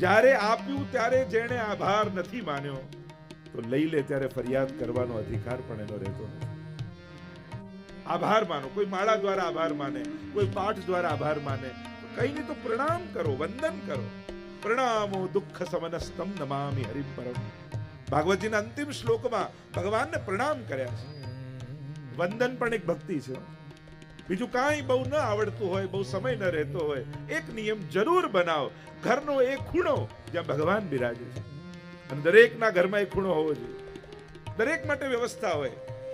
જ્યારે આપ્યું ત્યારે જેણે આભાર નથી માન્યો, તો લઈ લે ત્યારે ફરિયાદ કરવાનો અધિકાર પણ એનો રહેતો આભાર માનો, કોઈ માળા દ્વારા આભાર માને, કોઈ પાઠ દ્વારા આભાર માને કઈ નહીં તો પ્રણામ કરો, વંદન કરો. પ્રણામો દુઃખ સમનસ્તમ નમામિ હરિ પરમ. ભાગવતજીના અંતિમ શ્લોકમાં ભગવાનને પ્રણામ કર્યા છે. વંદન પણ એક ભક્તિ છે. બીજું કાંઈ બહુ ન આવડતું હોય, બહુ સમય ન રહેતો હોય, એક નિયમ જરૂર બનાવો. ઘરનો એક ખૂણો જ્યાં ભગવાન બિરાજે છે. અને દરેકના ઘરમાં એ ખૂણો હોવો જોઈએ. દરેક માટે વ્યવસ્થા હોય.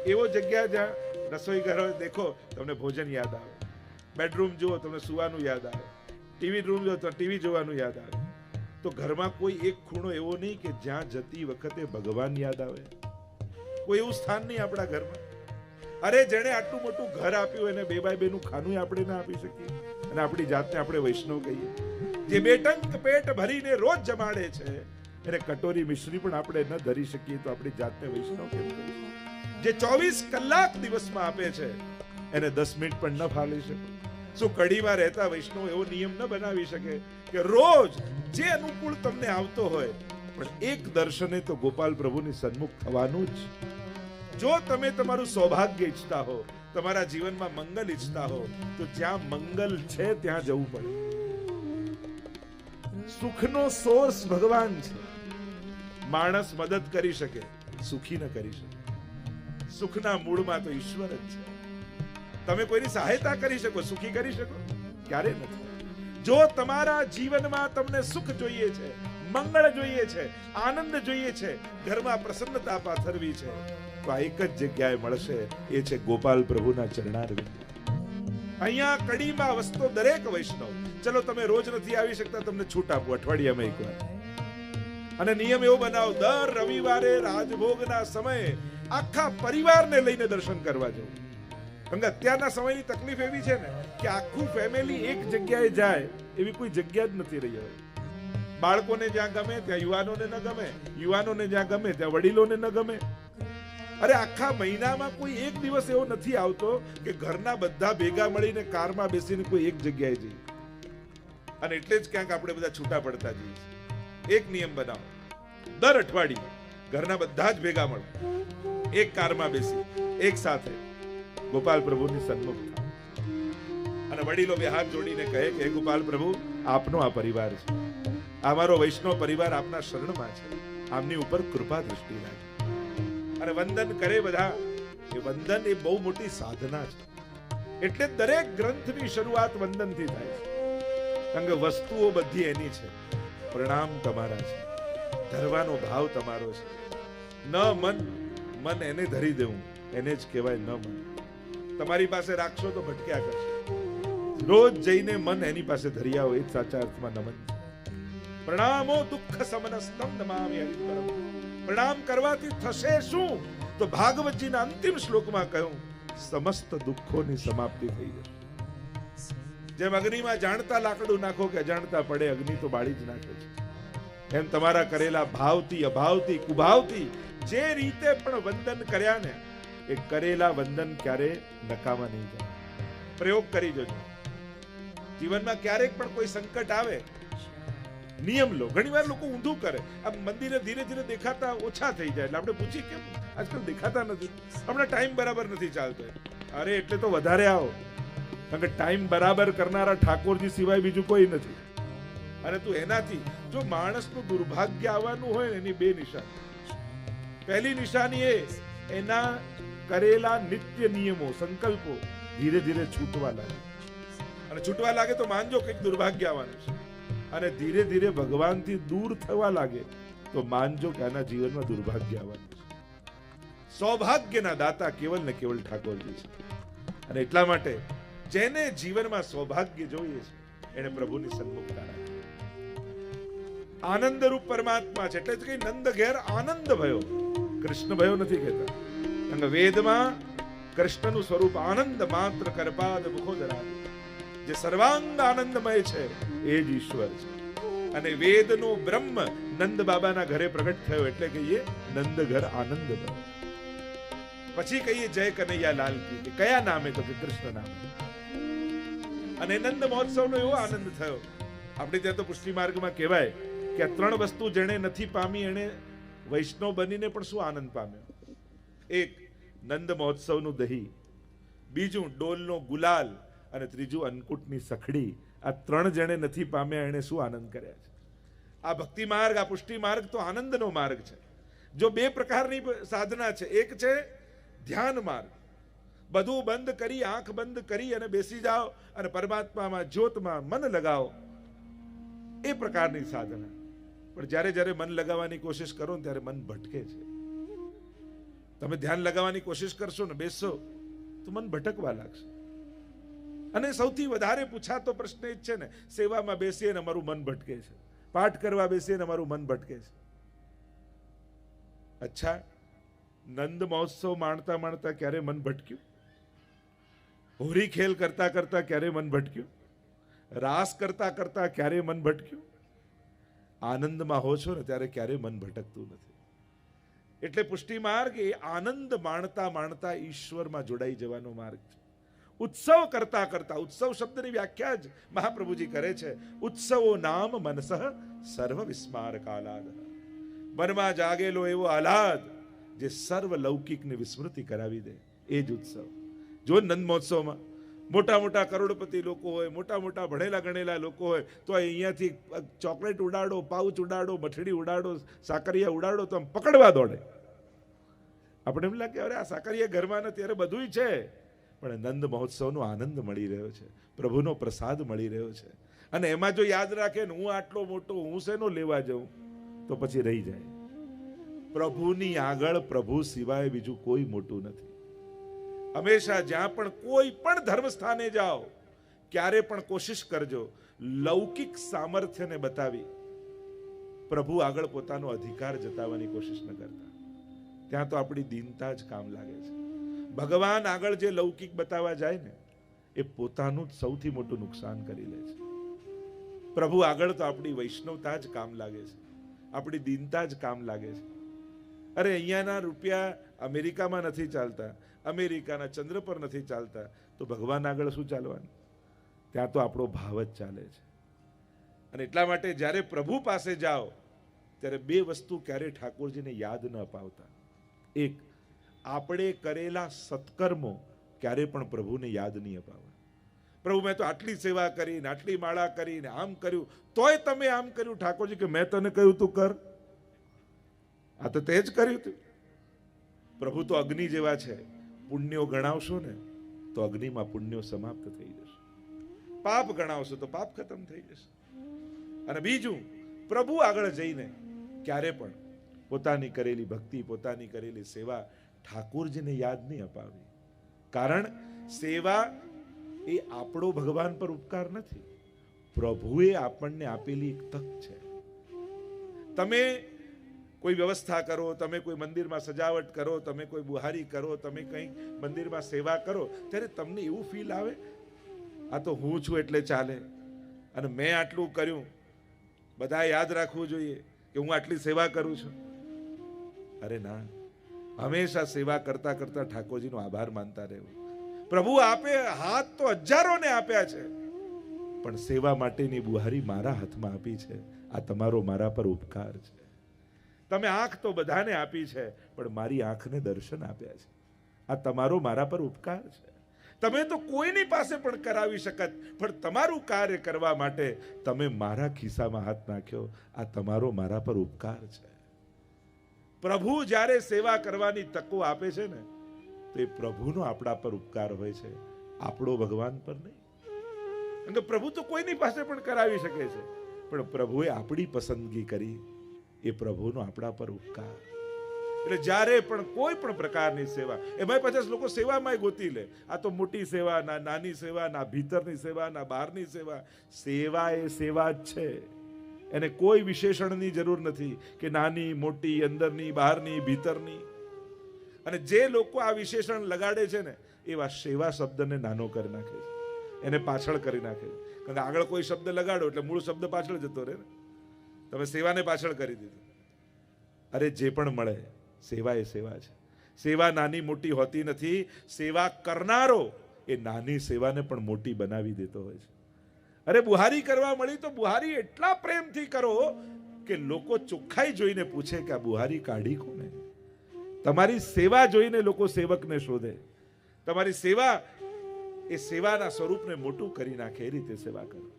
એવો જગ્યા જ્યાં રસોઈ ઘર હોય, દેખો, તમને ભોજન યાદ આવે. બેડરૂમ જુઓ, તમને સુવાનું યાદ આવે. ટીવી રૂમ જુઓ, તો ટીવી જોવાનું યાદ આવે. તો ઘરમાં કોઈ એક ખૂણો એવો નહીં કે જ્યાં જતી વખતે ભગવાન યાદ આવે. કોઈ એવું સ્થાન નહીં આપણા ઘરમાં. અરે જેણે આટલું મોટું ઘર આપ્યું એને બે બાય બેનું ખાનું આપણે ના આપી શકીએ. અને આપણી જાતને આપણે વૈષ્ણવ કહીએ. જે બેટંક પેટ ભરીને રોજ જમાડે છે, એને કટોરી મિશ્રી પણ આપણે ન ધરી શકીએ તો આપણી જાતને વૈષ્ણવ કેમ કહીએ જે ચોવીસ કલાક દિવસમાં આપે છે, એને દસ મિનિટ પણ ન ફાલી શકો. શું કડીમાં રહેતા વૈષ્ણવ એવો નિયમ ન બનાવી શકે કે રોજ જે અનુકૂળ તમને આવતો હોય, પણ એક દર્શને તો ગોપાલ પ્રભુની સન્મુખ થવાનું જ જો તમે તમારું સૌભાગ્ય ઈચ્છતા હો, તમારા જીવનમાં મંગલ ઈચ્છતા હો, તો જ્યાં મંગલ છે, ત્યાં જવું પડે. સુખનો સોર્સ ભગવાન છે. માણસ મદદ કરી શકે, સુખી ન કરી શકે. સુખના મૂળમાં તો ઈશ્વર જ છે. તમે કોઈની સહાયતા કરી શકો, સુખી કરી શકો? ક્યારે નથી. જો તમારા જીવનમાં તમને સુખ જોઈએ છે મંગળ જોઈએ છે, આનંદ જોઈએ છે, ઘરમાં પ્રસન્નતા પાથરવી છે. તો આ એક જ જગ્યાએ મળશે, એ છે ગોપાલ પ્રભુના ચરણારવિંદ. અહીંયા કડીમાં વસતો દરેક વૈષ્ણવ. ચલો તમે રોજ નથી આવી શકતા, તમને છૂટ આપો અઠવાડિયામાં એકવાર અને નિયમ એવો બનાવો, દર રવિવારે રાજભોગના સમયે આખા પરિવારને લઈને દર્શન કરવા જવું. કારણ કે અત્યારના સમયની તકલીફ એવી છે ને, કે આખું ફેમિલી એક જગ્યાએ જાય, એવી કોઈ જગ્યા જ નથી રહી હવે. બાળકોને જ્યાં ગમે, ત્યાં યુવાનોને ન ગમે, યુવાનોને જ્યાં ગમે, ત્યાં વડીલોને ન ગમે. અરે આખા મહિનામાં કોઈ એક દિવસ એવો નથી આવતો કે ઘરના બધા ભેગા મળીને કારમાં બેસીને કોઈ એક જગ્યાએ જઈએ. અને એટલે જ ક્યાંક આપણે બધા છૂટા પડતા જઈએ એક નિયમ બનાવો. દર અઠવાડિયે ઘરના બધા જ ભેગા મળો. એક કારમાં બેસી, એક સાથે. ગોપાલ પ્રભુની સન્મુખ અને વડીલો બે હાથ જોડીને કહે કે ગોપાલ પ્રભુ, આપનો આ પરિવાર છે. આ મારો વૈષ્ણવ પરિવાર આપના શરણમાં છે. આમની ઉપર કૃપા દ્રષ્ટિ રાખે અને વંદન કરે બધા એ વંદન એ બહુ મોટી સાધના છે. એટલે દરેક ગ્રંથની શરૂઆત વંદનથી થાય છે. કારણ કે વસ્તુઓ બધી એની છે. પ્રણામ તમારા છે. ધરવાનો ભાવ તમારો છે. ન મન મન એને ધરી દેવું. એને જ કહેવાય ન મન. તમારી પાસે રાખશો તો ભટક્યા કરશે. રોજ જઈને મન એની પાસે ધરી આવો, એ સાચા અર્થમાં નમન. છે પ્રણામો દુઃખ સમનસ્તમ નમામિ હરિપરમ. પ્રણામ કરવાથી થશે શું? તો ભાગવતજીના અંતિમ શ્લોકમાં કહ્યું, સમસ્ત દુઃખોની સમાપ્તિ થઈ જશે. જેમ અગ્નિમાં જાણતા લાકડું નાખો કે અજાણતા પડે, અગ્નિ તો બાળી જ નાખે છે. એમ તમારા કરેલા ભાવથી, અભાવથી, કુભાવથી જે રીતે પણ વંદન કર્યા ને, એ કરેલા વંદન ક્યારે નકામા નહીં જાય. પ્રયોગ કરી જોજો. જીવનમાં ક્યારેક પણ કોઈ સંકટ આવે નિયમ લો. ઘણીવાર લોકો ઊંધું કરે. આ મંદિરે ધીરે ધીરે દેખાતા ઓછા થઈ જાય. એટલે આપણે પૂછીએ કેમ? આજકાલ દેખાતા નથી. હમણાં ટાઈમ બરાબર નથી ચાલતો. અરે, એટલે તો વધારે આવો. કારણ કે ટાઈમ બરાબર કરનારા ઠાકોરજી સિવાય બીજું કોઈ નથી. અને તું એનાથી, જો માણસનું દુર્ભાગ્ય આવવાનું હોય ને, એની બે નિશાની. પહેલી નિશાની એ, એના કરેલા નિત્ય નિયમો, સંકલ્પો ધીરે ધીરે છૂટવા લાગે. અને છૂટવા લાગે તો માનજો કંઈક દુર્ભાગ્ય આવવાનું છે. અને ધીરે ધીરે ભગવાનથી દૂર થવા લાગે, તો માનજો કે આના જીવનમાં દુર્ભાગ્ય આવવાનું સૌભાગ્યના દાતા કેવલ ને કેવલ ઠાકોરજી છે. અને એટલા માટે જેને જીવનમાં સૌભાગ્ય જોઈએ છે એને પ્રભુની સન્મુખતા રાખે આનંદ રૂપ પરમાત્મા છે, એટલે જ કઈ નંદ ઘેર આનંદ ભયો. કૃષ્ણ ભયો નથી કહેતા. કે વેદમાં કૃષ્ણનું સ્વરૂપ આનંદ માત્ર કરપાદ મુખોદરા જે સર્વાંગ આનંદમય છે, એ જ ઈશ્વર છે. અને વેદનો બ્રહ્મ નંદ બાબાના ઘરે પ્રગટ થયો એટલે કહીએ નંદ ઘર આનંદ પછી કહીએ જય કનૈયા લાલ કે કયા નામે તો કે કૃષ્ણ નામે. અને નંદ મહોત્સવનો એવો આનંદ થયો. આપણે ત્યાં તો પુષ્ટિ માર્ગમાં કહેવાય કે આ ત્રણ વસ્તુ જેણે નથી પામી, એણે વૈષ્ણવ બનીને પણ શું આનંદ પામ્યો? એક, નંદ મહોત્સવનું દહીં. બીજું, ડોલનો ગુલાલ. અને ત્રીજું અન્નકૂટની સખડી. આ ત્રણ જણે નથી પામ્યા, એણે શું આનંદ કર્યા છે? આ ભક્તિ માર્ગ, આ પુષ્ટિ માર્ગ તો આનંદનો માર્ગ છે. જો બે પ્રકારની સાધના છે. એક છે ધ્યાન માર્ગ. બધું બંધ કરી, આંખ બંધ કરી અને બેસી જાઓ અને પરમાત્મામાં જ્યોતમાં મન લગાવો. એ પ્રકારની સાધના. પણ જ્યારે જ્યારે મન લગાવવાની કોશિશ કરો ત્યારે મન ભટકે છે. તમે ધ્યાન લગાવવાની કોશિશ કરશો ને બેસશો, તો મન ભટકવા લાગશે. અને સૌથી વધારે પૂછાતો પ્રશ્ન એ જ છે ને, સેવામાં બેસીએ ને અમારું મન ભટકે છે. પાઠ કરવા બેસીએ ને અમારું મન ભટકે છે. અચ્છા, નંદ મહોત્સવ માણતા માણતા ક્યારે મન ભટક્યું? હોરી ખેલ કરતા કરતા ક્યારે મન ભટક્યું? રાસ કરતા કરતા ક્યારે મન ભટક્યું? આનંદમાં હો છો ને ત્યારે ક્યારે મન ભટકતું નથી. એટલે પુષ્ટિ માર્ગ એ આનંદ માણતા માણતા ઈશ્વરમાં જોડાઈ જવાનો માર્ગ છે. ઉત્સવ કરતા કરતા, ઉત્સવ શબ્દની વ્યાખ્યા જ મહાપ્રભુજી કરે છે. ઉત્સવો નામ મનસઃ સર્વ વિસ્મારક કાલાદ મનમાં જાગેલો એવો આહલાદ જે સર્વ લૌકિકને વિસ્મૃતિ કરાવી દે. એ જ ઉત્સવ. જો નંદ મહોત્સવમાં મોટા મોટા કરોડપતિ લોકો હોય, મોટા મોટા ભણેલા ગણેલા લોકો હોય, તો અહીંયાથી ચોકલેટ ઉડાડો, પાઉચ ઉડાડો, મઠડી ઉડાડો, સાકરિયા ઉડાડો તો આમ પકડવા દોડે. આપણે એમ લાગે, અરે, આ સાકરિયા ઘરમાં ને ત્યારે બધુંય છે. પણ નંદ મહોત્સવનો આનંદ મળી રહ્યો છે, પ્રભુનો પ્રસાદ મળી રહ્યો છે. અને એમાં જો યાદ રાખે ને હું આટલો મોટો હું શેનો લેવા જાઉં, તો પછી રહી જાય. પ્રભુની આગળ પ્રભુ સિવાય બીજું કોઈ મોટું નથી. હંમેશા જ્યાં પણ કોઈ પણ ધર્મ સ્થાને જાઓ, ક્યારે પણ કોશિશ કરજો, લૌકિક સામર્થ્યને બતાવી. પ્રભુ આગળ પોતાનો અધિકાર જતાવવાની કોશિશ ન કરતા. ત્યાં તો આપણી દીનતા જ કામ લાગે છે. ભગવાન આગળ જે લૌકિક બતાવવા જાય ને, એ પોતાનું જ સૌથી મોટું નુકસાન કરી લે છે. પ્રભુ આગળ તો આપણી વૈષ્ણવતા જ કામ લાગે છે. આપણી દીનતા જ કામ લાગે છે. અરે, અહીંયાના રૂપિયા અમેરિકામાં નથી ચાલતા, અમેરિકાના ચંદ્ર પર નથી ચાલતા, તો ભગવાન આગળ શું ચાલવાનું? ત્યાં તો આપણો ભાવ જ ચાલે છે. અને એટલા માટે જ્યારે પ્રભુ પાસે જાઓ, ત્યારે બે વસ્તુ ક્યારેય ઠાકોરજીને યાદ ન અપાવતા. એક આપણે કરેલા સત્કર્મો ક્યારે પણ પ્રભુને યાદ નહીં અપાવવા. પ્રભુ, મેં તો આટલી સેવા કરીને, આટલી માળા કરીને આમ કર્યું, તોય તમે આમ કર્યું. ઠાકોરજી કે, મેં તને કહ્યું તું કર. આ તો તે જ કર્યું તું. પ્રભુ તો અગ્નિ જેવા છે. પુણ્યો ગણાવશો ને, તો અગ્નિમાં પુણ્યો સમાપ્ત થઈ જશે. પાપ ગણાવશો તો પાપ ખતમ થઈ જશે. અને બીજું, પ્રભુ આગળ જઈને ક્યારે પણ પોતાની કરેલી ભક્તિ, પોતાની કરેલી સેવા ઠાકોરજીને યાદ નહીં અપાવી. કારણ સેવા એ આપણો ભગવાન પર ઉપકાર નથી. પ્રભુએ આપણને આપેલી એક તક છે. તમે કોઈ વ્યવસ્થા કરો, તમે કોઈ મંદિરમાં સજાવટ કરો, તમે કોઈ બુહારી કરો, તમે કંઈ મંદિરમાં સેવા કરો, ત્યારે તમને એવું ફીલ આવે, આ તો હું છું એટલે ચાલે. અને મેં આટલું કર્યું. બધા યાદ રાખવું જોઈએ કે હું આટલી સેવા કરું છું. અરે ના. હંમેશા સેવા કરતા કરતા ઠાકોરજીનો આભાર માનતા રહેવું. પ્રભુ આપે હાથ તો હજારોને આપ્યા છે, પણ સેવા માટેની બુહારી મારા હાથમાં આપી છે. આ તમારો મારા પર ઉપકાર છે. તમે આંખ તો બધાને આપી છે, પણ મારી આંખને દર્શન આપ્યા છે. આ તમારો મારા પર ઉપકાર છે. તમે તો કોઈની પાસે પણ કરાવી શકત, પણ તમારું કાર્ય કરવા માટે તમે મારા ખિસ્સામાં હાથ નાખ્યો. આ તમારો મારા પર ઉપકાર છે. પ્રભુ જ્યારે સેવા કરવાની તકો આપે છે ને, તો એ પ્રભુનો આપણા પર ઉપકાર હોય છે. આપણો ભગવાન પર નહીં. કે પ્રભુ તો કોઈની પાસે પણ કરાવી શકે છે. પણ પ્રભુએ આપણી પસંદગી કરી, એ પ્રભુનો આપણા પર ઉપકાર. એટલે જ્યારે પણ કોઈ પણ પ્રકારની સેવા એમાં પચાસ લોકો સેવામાં ગોતી લે. આ તો મોટી સેવા, ના નાની સેવા, ના ભીતરની સેવા, ના બહારની સેવા. સેવા એ સેવા જ છે. એને કોઈ વિશેષણની જરૂર નથી કે નાની, મોટી, અંદરની, બહારની, ભીતરની. અને જે લોકો આ વિશેષણ લગાડે છે ને, એવા સેવા શબ્દને નાનો કરી નાખે છે. એને પાછળ કરી નાખે છે. કારણ કે આગળ કોઈ શબ્દ લગાડો એટલે મૂળ શબ્દ પાછળ જતો રહે ને. તમે સેવાને પાછળ કરી દીધું. અરે જે પણ મળે, સેવા એ સેવા છે. સેવા નાની, મોટી હોતી નથી. સેવા કરનારો એ નાની સેવાને પણ મોટી બનાવી દેતો હોય છે. અરે બુહારી કરવા મળી તો બુહારી એટલા પ્રેમથી કરો કે લોકો ચોખ્ખાઈ જોઈને પૂછે કે આ બુહારી કાઢી કોને? તમારી સેવા જોઈને લોકો સેવકને શોધે. તમારી સેવા એ સેવાના સ્વરૂપને મોટું કરી નાખે, એ રીતે સેવા કરો.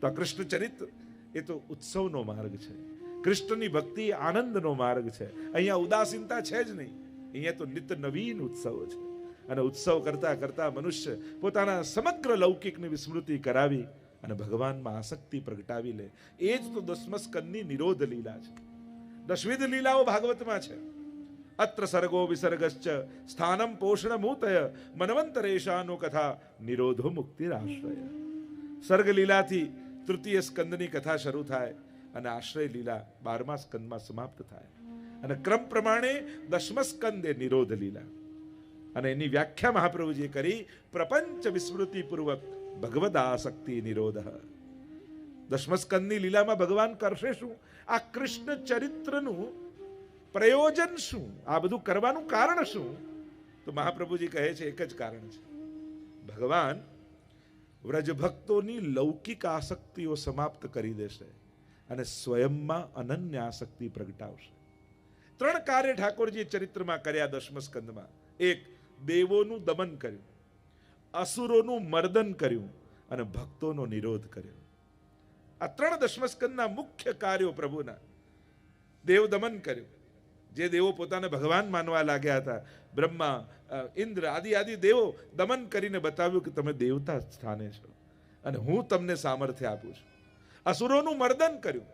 તો આ કૃષ્ણ ચરિત્ર એ તો ઉત્સવનો માર્ગ છે. કૃષ્ણની ભક્તિ આનંદનો માર્ગ છે. અહીંયા ઉદાસીનતા છે જ નહીં. અહીંયા તો નિત્ય નવીન ઉત્સવ છે. અને ઉત્સવ કરતા કરતા મનુષ્ય પોતાના સમગ્ર લૌકિકની વિસ્મૃતિ કરાવી અને ભગવાનમાં આસક્તિ પ્રગટાવી લે. એ જ તો દસમસ્કંદની નિરોધ લીલા છે. દશવિધ લીલાઓ ભાગવતમાં છે. અત્ર સર્ગો વિસર્ગશ્ચ સ્થાનમ પોષણમૂતય મનવંતરેશાનો કથા નિરોધો મુક્તિરાશ્રય. સર્ગ લીલાથી તૃતીય સ્કંદની કથા શરૂ થાય અને આશ્રય લીલા બારમા સ્કંદમાં સમાપ્ત થાય. અને ક્રમ પ્રમાણે દશમ સ્કંદે નિરોધ લીલા. અને એની વ્યાખ્યા મહાપ્રભુજીએ કરી પ્રપંચ વિસ્મૃતિ પૂર્વક ભગવદાસક્તિ નિરોધ. દશમસ્કંદની લીલામાં ભગવાન કરશે શું? આ કૃષ્ણ ચરિત્રનું પ્રયોજન શું? આ બધું કરવાનું કારણ શું? તો મહાપ્રભુજી કહે છે, એક જ કારણ છે. ભગવાન વ્રજ ભક્તોની લૌકિક આસક્તિઓ સમાપ્ત કરી દેશે અને સ્વયંમાં અનન્ય આસક્તિ પ્રગટાવશે. ત્રણ કાર્ય ઠાકોરજી ચરિત્રમાં કર્યા દશમ સ્કંદમાં એક, દેવોનું દમન કર્યું. અસુરોનું મર્દન કર્યું અને ભક્તોનો નિરોધ કર્યો. આ ત્રણ દશમસ્કંદના મુખ્ય કાર્યો પ્રભુના. દેવ દમન કર્યું. જે દેવો પોતાને ભગવાન માનવા લાગ્યા હતા, બ્રહ્મા ઇન્દ્ર, આદિ આદિ દેવો દમન કરીને બતાવ્યું કે તમે દેવતા સ્થાને છો અને હું તમને સામર્થ્ય આપું છું. અસુરોનું મર્દન કર્યું.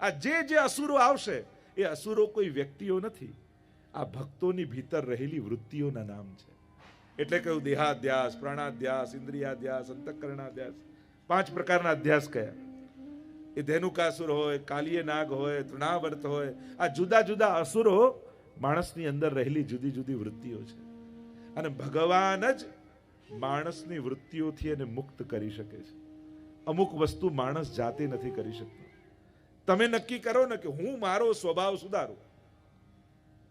આ જે જે અસુરો આવશે, એ અસુરો કોઈ વ્યક્તિઓ નથી. આ ભક્તોની ભીતર રહેલી વૃત્તિઓના નામ છે. એટલે કહ્યું દેહાધ્યાસ, પ્રાણાધ્યાસ, ઇન્દ્રિયાધ્યાસ, અંતઃકરણાધ્યાસ. પાંચ પ્રકારના અધ્યાસ કયા એ ધેનુકાસુર હોય, કાલીય નાગ હોય, તૃણાવર્ત હોય, આ જુદા જુદા અસુરો માણસની અંદર રહેલી જુદી જુદી વૃત્તિઓ છે. અને ભગવાન જ માણસની વૃત્તિઓથી એને મુક્ત કરી શકે છે. અમુક વસ્તુ માણસ જાતે નથી કરી શકતો. તમે નક્કી કરો ને કે હું મારો સ્વભાવ સુધારું.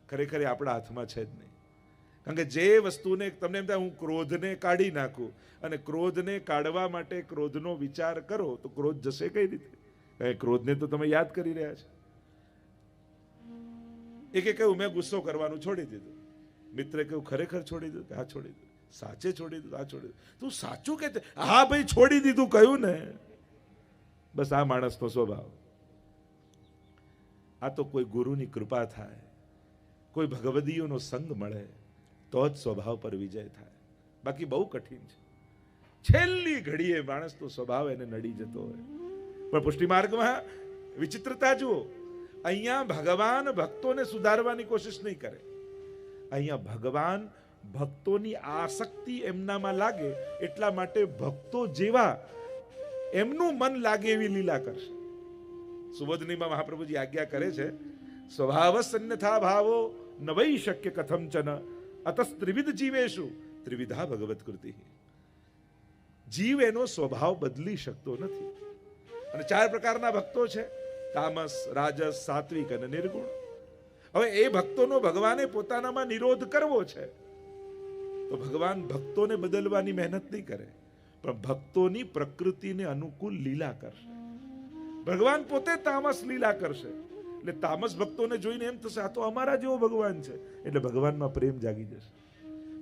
ખરેખર આપણા હાથમાં છે જ નહીં. કારણ કે જે વસ્તુને તમને એમ થાય હું ક્રોધને કાઢી નાખું અને ક્રોધને કાઢવા માટે ક્રોધનો વિચાર કરો તો ક્રોધ જશે કઈ રીતે? ક્રોધને તો તમે યાદ કરી રહ્યા છો. એક કહ્યું, મેં ગુસ્સો કરવાનું છોડી દીધું. મિત્રે કહ્યું, ખરેખર છોડી દીધું? હા, છોડી દીધું. સાચે છોડી દીધું? હા, છોડી દીધું. તું સાચું કે? હા, ભાઈ, છોડી દીધું, કહ્યું ને. બસ આ માણસનો સ્વભાવ. આ તો કોઈ ગુરુની કૃપા થાય. કોઈ ભગવદીઓનો સંગ મળે. તો જ સ્વભાવ પર વિજય થાય. બાકી બહુ કઠિન છે. છેલ્લી ઘડીએ માણસ તો સ્વભાવ એને નડી જતો હોય. પણ પુષ્ટિ માર્ગમાં વિચિત્રતા જુઓ. અહીંયા ભગવાન ભક્તોને સુધારવાની કોશિશ નહીં કરે. અહીંયા ભગવાન ભક્તોની આસક્તિ એમનામાં લાગે એટલા માટે ભક્તો જેવા એમનું મન લાગે એવી લીલા કરશે. સુબોધનીમાં મહાપ્રભુજી આજ્ઞા કરે છે સ્વભાવ સન્યથા ભાવો ન શક્ય કથમચન અતસ જીવેશુ ત્રિવિધા ભગવત કૃતિ જીવ એનો સ્વભાવ બદલી શકતો નથી અને ચાર પ્રકારના ભક્તો છે, તામસ, રાજસ, સાત્વિક અને નિર્ગુણ। હવે એ ભક્તોનો ભગવાને પોતાનામાં નિરોધ કરવો છે, તો ભગવાન ભક્તોને બદલવાની મહેનત નહીં કરે, પણ ભક્તોની પ્રકૃતિને અનુકૂળ લીલા કરશે। ભગવાન પોતે તામસ લીલા કરશે એટલે તામસ ભક્તોને જોઈને એમ થશે, આ તો અમારા જેવો ભગવાન છે. એટલે ભગવાનમાં પ્રેમ જાગી જશે.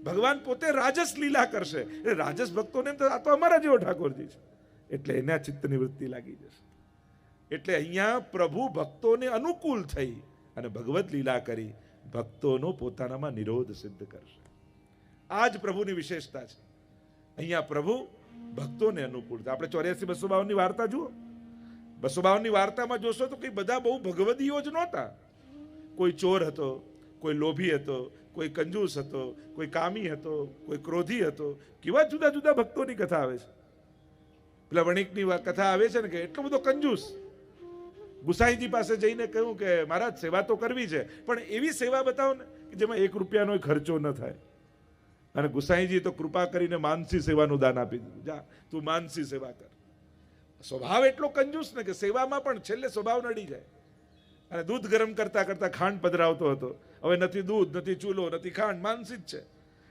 ભગવાન પોતે રાજસ લીલા કરશે. એટલે રાજસ ભક્તોને એમ થશે, આ તો અમારા જેવો ઠાકોરજી છે. એટલે એના ચિત્તની વૃત્તિ લાગી જશે. એટલે અહીંયા પ્રભુ ભક્તોને અનુકૂળ થઈ અને ભગવત લીલા કરી ભક્તોનો પોતાનામાં નિરોધ સિદ્ધ કરશે. આ જ પ્રભુની વિશેષતા છે. અહીંયા પ્રભુ ભક્તોને અનુકૂળ આપણે ચોર્યાસી બસો બાવનની વાર્તા જુઓ. બસો વાર્તામાં જોશો તો કંઈ બધા બહુ ભગવદીઓ જ નહોતા. કોઈ ચોર હતો, કોઈ લોભી હતો, કોઈ કંજૂસ હતો, કોઈ કામી હતો, કોઈ ક્રોધી હતો. કેવા જુદા જુદા ભક્તોની કથા આવે છે. પેલા વણિકની કથા આવે છે ને કે એટલો બધો કંજૂસ. ગુસાઈજી પાસે જઈને કહ્યું કે મહારાજ, સેવા તો કરવી છે, પણ એવી સેવા બતાવો ને કે જેમાં એક રૂપિયાનો ખર્ચો ન થાય. અને ગુસાઈજી તો કૃપા કરીને માનસી સેવાનું દાન આપી દીધું. જા, તું માનસી સેવા કર. સ્વભાવ એટલો કંજૂસ ને કે સેવામાં પણ છેલ્લે સ્વભાવ નડી જાય. અને દૂધ ગરમ કરતા કરતા ખાંડ પધરાવતો હતો. હવે નથી દૂધ, નથી ચૂલો, નથી ખાંડ માનસી જ છે.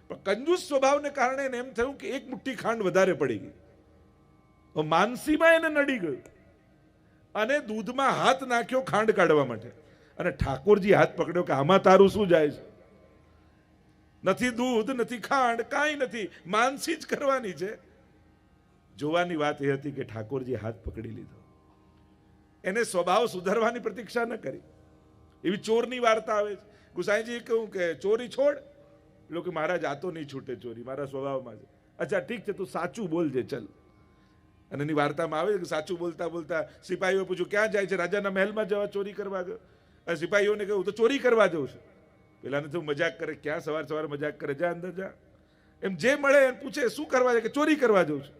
પણ કંજૂસ સ્વભાવને કારણે એને એમ થયું કે એક મુઠ્ઠી ખાંડ વધારે પડી ગઈ. માનસીમાં એને નડી ગયું. અને દૂધમાં હાથ નાખ્યો ખાંડ કાઢવા માટે. અને ઠાકોરજી હાથ પકડ્યો કે આમાં તારું શું જાય છે? નથી દૂધ, નથી ખાંડ, કાંઈ નથી. માનસી જ કરવાની છે. જોવાની વાત એ હતી કે ઠાકોરજી હાથ પકડી લીધો. એને સ્વભાવ સુધારવાની પ્રતીક્ષા ન કરી. એવી ચોરની વાર્તા આવે છે. ગુસાઈજી કહું કે ચોરી છોડ. લોકો કે જાતો નહીં છૂટે ચોરી, મારા સ્વભાવમાં છે. અચ્છા, ઠીક છે, તું સાચું બોલજે ચલ. અને એની વાર્તામાં આવે કે સાચું બોલતા બોલતા સિપાહીઓ પૂછ્યું, ક્યાં જાય છે? રાજાના મહેલમાં જવા ચોરી કરવા ગયો? અને સિપાહીઓને કહ્યું તો ચોરી કરવા જવું છે. પેલાને તો મજાક કરે, ક્યાં સવાર સવાર મજાક કરે? જા, અંદર જા. એમ જે મળે એમ પૂછે, શું કરવા છે કે ચોરી કરવા જવું છે.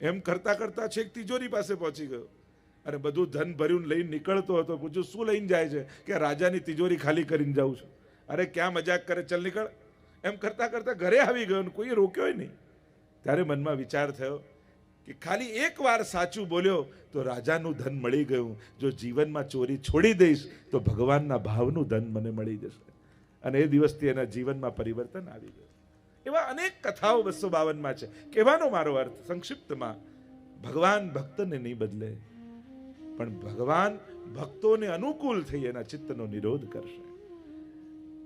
એમ કરતા કરતા છેક તિજોરી પાસે પહોંચી ગયો. અને બધું ધન ભર્યું લઈને નીકળતો હતો. પૂછ્યું, શું લઈને જાય છે? કે રાજાની તિજોરી ખાલી કરીને જાઉં છું. અરે, ક્યાં મજાક કરે? ચલ નીકળ. એમ કરતા કરતા ઘરે આવી ગયો ને કોઈએ રોક્યો નહીં. ત્યારે મનમાં વિચાર થયો કે ખાલી એક વાર સાચું બોલ્યો તો રાજાનું ધન મળી ગયું. જો જીવનમાં ચોરી છોડી દઈશ, તો ભગવાનના ભાવનું ધન મને મળી જશે. અને એ દિવસથી એના જીવનમાં પરિવર્તન આવી ગયું. એવા અનેક કથાઓ બસો બાવનમાં છે. કહેવાનો મારો અર્થ સંક્ષિપ્તમાં, ભગવાન ભક્તને નહીં બદલે, પણ ભગવાન ભક્તોને અનુકૂળ થઈ એના ચિત્તનો નિરોધ કરશે.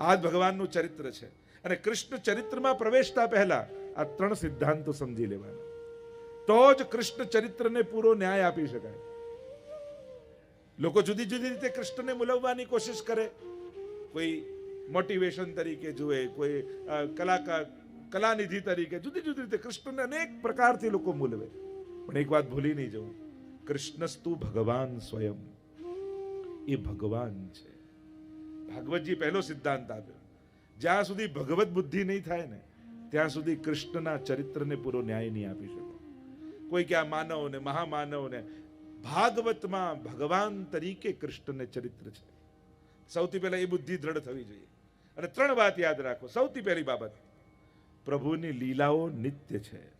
આ જ ભગવાનનું ચરિત્ર છે. અને કૃષ્ણ ચરિત્રમાં પ્રવેશતા પહેલા આ ત્રણ સિદ્ધાંતો સમજી લેવાના. તો જ કૃષ્ણ ચરિત્રને પૂરો ન્યાય આપી શકાય. લોકો જુદી જુદી રીતે કૃષ્ણને મુલવવાની કોશિશ કરે. કોઈ મોટિવેશન તરીકે જુએ, કોઈ કલાકાર કલાનિધિ તરીકે, જુદી જુદી રીતે કૃષ્ણને અનેક પ્રકારથી લોકો મૂલવે. પણ એક વાત ભૂલી નહીં જવું કૃષ્ણસ્તુ ભગવાન સ્વયં. એ ભગવાન છે. ભાગવતજી પહેલો સિદ્ધાંત આપ્યો. જ્યાં સુધી ભગવત બુદ્ધિ નહીં થાય ને, ત્યાં સુધી કૃષ્ણના ચરિત્રને પૂરો ન્યાય નહીં આપી શકો. કોઈ કે આ માનવ ને ભાગવતમાં ભગવાન તરીકે કૃષ્ણને ચરિત્ર છે. સૌથી પહેલા એ બુદ્ધિ દ્રઢ થવી જોઈએ. અને ત્રણ વાત યાદ રાખો. સૌથી પહેલી બાબત પ્રભુની લીલાઓ નિત્ય છે.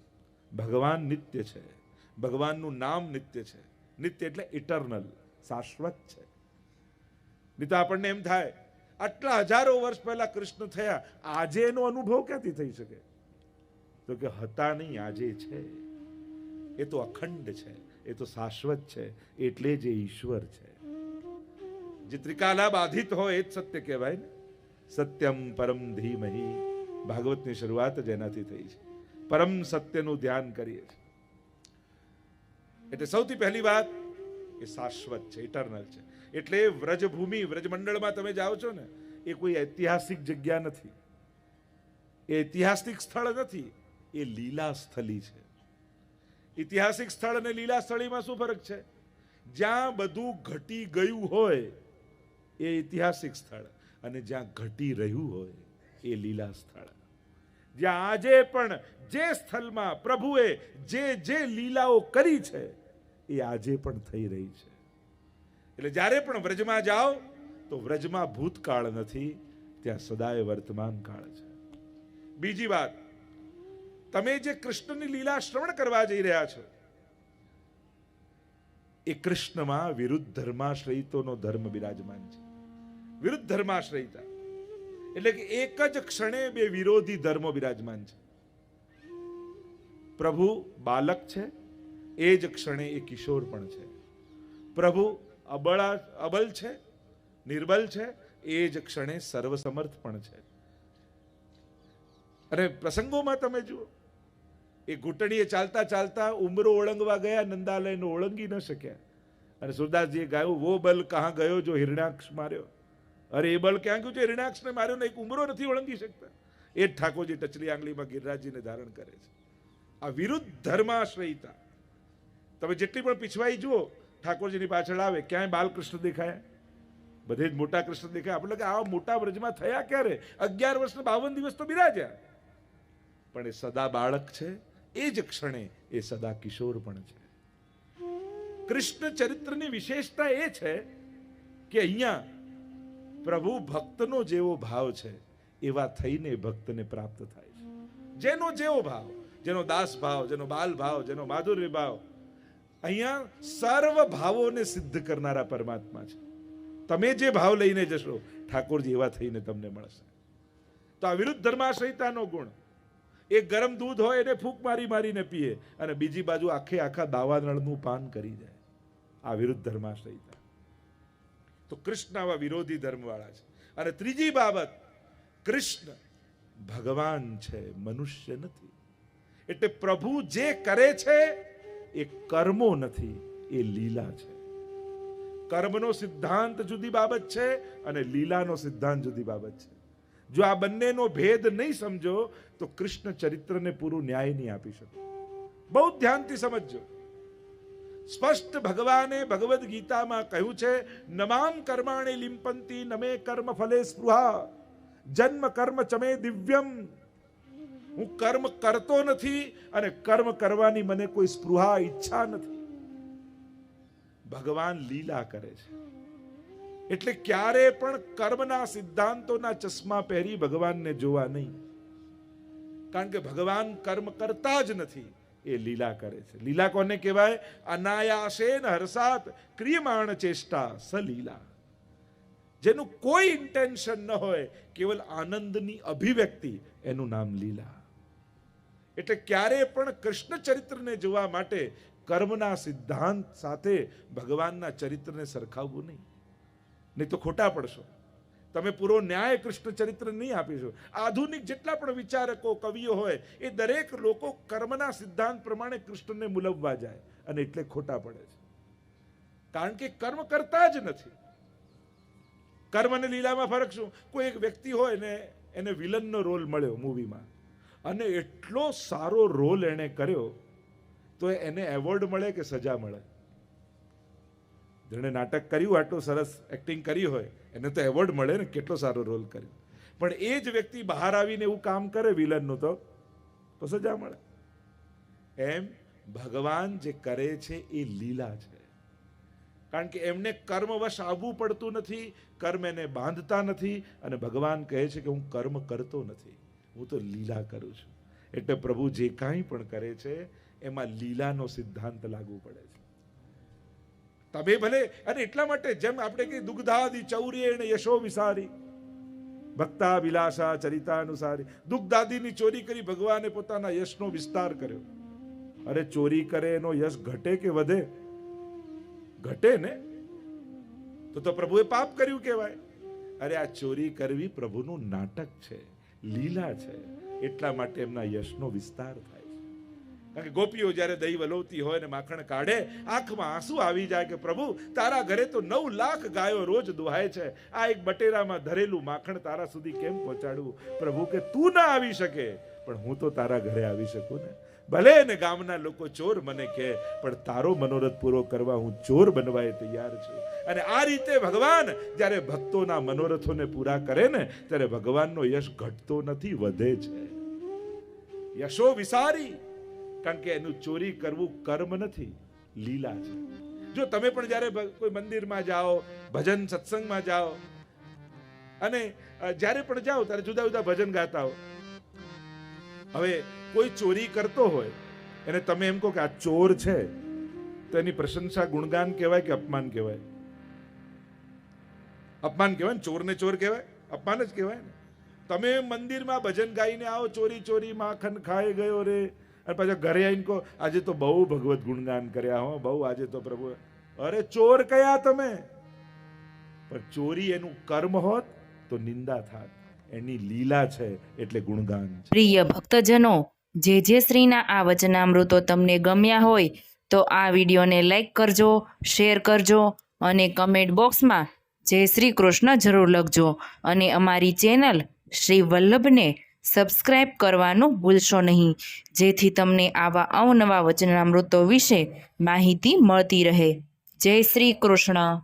ભગવાન નિત્ય છે. ભગવાનનું નામ નિત્ય છે. નિત્ય એટલે ઇટરનલ શાશ્વત છે. નહીં તો આપણને એમ થાય, આટલા હજારો વર્ષ પહેલા કૃષ્ણ થયા, આજે એનો અનુભવ ક્યાંથી થઈ શકે? તો કે હતા નહીં, આજે છે. એ તો અખંડ છે. એ તો શાશ્વત છે. એટલે જે ઈશ્વર છે. જે ત્રિકાલા બાધિત હોય, એ જ સત્ય કહેવાય ને? સત્યમ પરમ ધીમહી. ભાગવતની શરૂઆત જ એનાથી થઈ છે. પરમ સત્યનું ધ્યાન કરીએ છીએ. એટલે સૌથી પહેલી વાત એ શાશ્વત છે ઇટરનલ છે. એટલે વ્રજભૂમિ, વ્રજમંડળમાં તમે જાઓ છો ને, એ કોઈ ઐતિહાસિક જગ્યા નથી. એ ઐતિહાસિક સ્થળ નથી, એ લીલા સ્થલી છે. ઐતિહાસિક સ્થળ અને લીલા સ્થળીમાં શું ફરક છે? જ્યાં બધું ઘટી ગયું હોય, એ ઐતિહાસિક સ્થળ. અને જ્યાં ઘટી રહ્યું હોય એ લીલા સ્થળ. જ્યાં આજે પણ જે સ્થળમાં પ્રભુએ જે જે લીલાઓ કરી છે, એ આજે પણ થઈ રહી છે. એટલે જ્યારે પણ વ્રજમાં જાઓ, તો વ્રજમાં ભૂતકાળ નથી, ત્યાં સદાય વર્તમાન કાળ છે. બીજી વાત, તમે જે કૃષ્ણની લીલા શ્રવણ કરવા જઈ રહ્યા છો, એ કૃષ્ણમાં વિરુદ્ધ ધર્માશ્રયિતોનો ધર્મ બિરાજમાન છે. વિરુદ્ધ ધર્માશ્રયિતા. એટલે કે એક જ ક્ષણે બે વિરોધી ધર્મો બિરાજમાન છે. પ્રભુ બાલક છે, એ જ ક્ષણે એ કિશોર પણ છે. પ્રભુ અબળા, અબલ છે, નિર્બલ છે, એ જ ક્ષણે સર્વસમર્થ પણ છે. અને પ્રસંગોમાં તમે જુઓ, એ ઘૂંટણીએ ચાલતા ચાલતા ઉમરો ઓળંગવા ગયા, નંદાલયનો ઓળંગી ન શક્યા. અને સુરદાસજીએ ગાયું, વો બલ, કહા ગયો જો હિરણાક્ષ માર્યો? અરે એ બલ ક્યાં ગયું છે? રીણાક્ષને માર્યો ને એક ઉમરો નથી ઓળંગી શકતા. એ જ ઠાકોરજી ટચલી આંગળીમાં ગિરિરાજજીને ધારણ કરે છે. આ વિરુદ્ધ ધર્માશ્રયતા. તમે જેટલી પણ પીછવાઈ જુઓ, ઠાકોરજીની પાછળ આવે, ક્યાંય બાલકૃષ્ણ દેખાય? બધે જ મોટા કૃષ્ણ દેખાય. આપણે કે આવા મોટા વ્રજમાં થયા ક્યારે? અગિયાર વર્ષના બાવન દિવસ તો બિરાજ્યા. પણ એ સદા બાળક છે. એ જ ક્ષણે એ સદા કિશોર પણ છે. કૃષ્ણ ચરિત્રની વિશેષતા એ છે કે અહીંયા પ્રભુ ભક્તનો જેવો ભાવ છે, એવા થઈને ભક્તને પ્રાપ્ત થાય છે. જેનો જેવો ભાવ, જેનો દાસ ભાવ, જેનો બાલ ભાવ, જેનો માધુર્ય ભાવ, અહીંયા સર્વ ભાવોને સિદ્ધ કરનારા પરમાત્મા છે. તમે જે ભાવ લઈને જશો, ઠાકોરજી એવા થઈને તમને મળશે. તો આ વિરુદ્ધ ધર્માશ્રયતાનો ગુણ. એ ગરમ દૂધ હોય, એને ફૂંક મારી મારીને પીએ અને બીજી બાજુ આખે આખા દાવા નળનું પાન કરી જાય. આ વિરુદ્ધ ધર્માશ્રયતા તો કૃષ્ણ આવા વિરોધી ધર્મવાળા છે. અને ત્રીજી બાબત, કૃષ્ણ ભગવાન છે, મનુષ્ય નથી. એટલે પ્રભુ જે કરે છે, એ કર્મો નથી, એ લીલા છે. કર્મનો સિદ્ધાંત જુદી બાબત છે અને લીલાનો સિદ્ધાંત જુદી બાબત છે. જો આ બંનેનો ભેદ નહીં સમજો, તો કૃષ્ણ ચરિત્રને પૂરું ન્યાય નહીં આપી શકો. બહુ ધ્યાનથી સમજજો. સ્પષ્ટ ભગવાને ભગવદ્ ગીતામાં કહ્યું છે નમામ કર્માણે લિંપંતી નમે કર્મ ફલે સ્પૃહા, જન્મ કર્મ ચમે દિવ્યમ. હું કર્મ કરતો નથી અને કર્મ કરવાની મને કોઈ સ્પૃહા, ઈચ્છા નથી. ભગવાન લીલા કરે છે. એટલે ક્યારે પણ કર્મના સિદ્ધાંતોના ચશ્મા પહેરી ભગવાનને જોવા નહીં. કારણ કે ભગવાન કર્મ કરતા જ નથી. એ લીલા કરે છે. લીલા કોને કહેવાય? અનાયાસેન હર્ષાત ક્રિયમાણ ચેષ્ટા સલીલા. જેનું કોઈ ઇન્ટેન્શન ન હોય, કેવલ આનંદની અભિવ્યક્તિ, એનું નામ લીલા. એટલે ક્યારે પણ કૃષ્ણ ચરિત્રને જોવા માટે કર્મના સિદ્ધાંત સાથે ભગવાનના ચરિત્રને સરખાવવું નહીં. નહીં તો ખોટા પડશો. તમે પૂરો ન્યાય કૃષ્ણ ચરિત્ર નહીં આપીશો આધુનિક જેટલા પણ વિચારકો, કવિઓ હોય, એ દરેક લોકો કર્મના સિદ્ધાંત પ્રમાણે કૃષ્ણને મુલવવા જાય અને એટલે ખોટા પડે છે. કારણ કે કર્મ કરતા જ નથી. કર્મ અને લીલામાં ફરક શું? કોઈ એક વ્યક્તિ હોય ને, એને વિલનનો રોલ મળ્યો મૂવીમાં. અને એટલો સારો રોલ એણે કર્યો, તો એને એવોર્ડ મળે કે સજા મળે? જેણે નાટક કર્યું, આટલું સરસ એક્ટિંગ કરી હોય, એને તો એવોર્ડ મળે ને, કેટલો સારો રોલ કર્યો. પણ એ જ વ્યક્તિ બહાર આવીને એવું કામ કરે વિલનનું તો તો સજા મળે. એમ ભગવાન જે કરે છે એ લીલા છે. કારણ કે એમને કર્મવશ આવવું પડતું નથી, કર્મ એને બાંધતા નથી, અને ભગવાન કહે છે કે હું કર્મ કરતો નથી, હું તો લીલા કરું છું. એટલે પ્રભુ જે કાંઈ પણ કરે છે, એમાં લીલાનો સિદ્ધાંત લાગુ પડે છે. તમે ભલે, અને એટલા માટે જેમ આપણે કે દુગ્ધાદિ અને યશો વિસારી. ભક્તા વિલાસા ચરિતાનુસારી. દુગ્ધાદીની ચોરી કરી ભગવાને પોતાના યશનો વિસ્તાર કર્યો. અરે ચોરી કરે એનો યશ ઘટે કે વધે? ઘટે ને? તો તો પ્રભુએ પાપ કર્યું કહેવાય. અરે આ ચોરી કરવી પ્રભુનું નાટક છે, લીલા છે. એટલા માટે એમના યશનો વિસ્તાર થાય. કારણ કે ગોપીઓ જ્યારે દહીં વલોવતી હોય ને માખણ કાઢે, આંખમાં આંસુ આવી જાય કે પ્રભુ, તારા ઘરે તો નવ લાખ ગાયો રોજ દુહાય છે. આ એક બટેરામાં ધરેલું માખણ તારા સુધી કેમ પહોંચાડવું? પ્રભુ કે તું ના આવી શકે, પણ હું તો તારા ઘરે આવી શકું ને. ભલે ને ગામના લોકો ચોર મને કહે, પણ તારો મનોરથ પૂરો કરવા હું ચોર બનવાય તૈયાર છું. અને આ રીતે ભગવાન જ્યારે ભક્તોના મનોરથોને પૂરા કરે ને, ત્યારે ભગવાનનો યશ ઘટતો નથી, વધે છે. યશો વિસારી. કારણ કે એનું ચોરી કરવું કર્મ નથી, લીલા છે. જો તમે પણ જ્યારે કોઈ મંદિરમાં જાઓ, ભજન સત્સંગમાં જાઓ, અને જ્યારે પણ જાઓ, ત્યારે જુદા જુદા ભજન ગાતા હો. હવે કોઈ ચોરી કરતો હોય, એને તમે એમ કહો કે આ ચોર છે, તો એની પ્રશંસા ગુણગાન કહેવાય કે અપમાન કહેવાય? અપમાન કહેવાય ને? ચોરને ચોર કહેવાય? અપમાન જ કહેવાય ને? તમે મંદિરમાં ભજન ગાઈને આવો, ચોરી ચોરી માખણ ખાઈ ગયો રે અને પાછા ઘરે આવીને કહો, આજે તો બહુ ભગવત ગુણગાન કર્યા હો, બહુ આજે તો પ્રભુ. અરે ચોર કયા તમે? પણ ચોરી એનું કર્મ હોત તો નિંદા થાત. એની લીલા છે એટલે ગુણગાન પ્રિય ભક્તજનો, જે જે શ્રીના આ વચનામૃતો તમને ગમ્યા હોય, તો આ વિડીયોને લાઈક કરજો, શેર કરજો અને કમેન્ટ બોક્સમાં જય શ્રી કૃષ્ણ જરૂર લખજો. અને અમારી ચેનલ શ્રી વલ્લભને સબસ્ક્રાઈબ કરવાનું ભૂલશો નહીં. જેથી તમને આવા અવનવા વચનામૃતો વિશે માહિતી મળતી રહે. જય શ્રી કૃષ્ણ.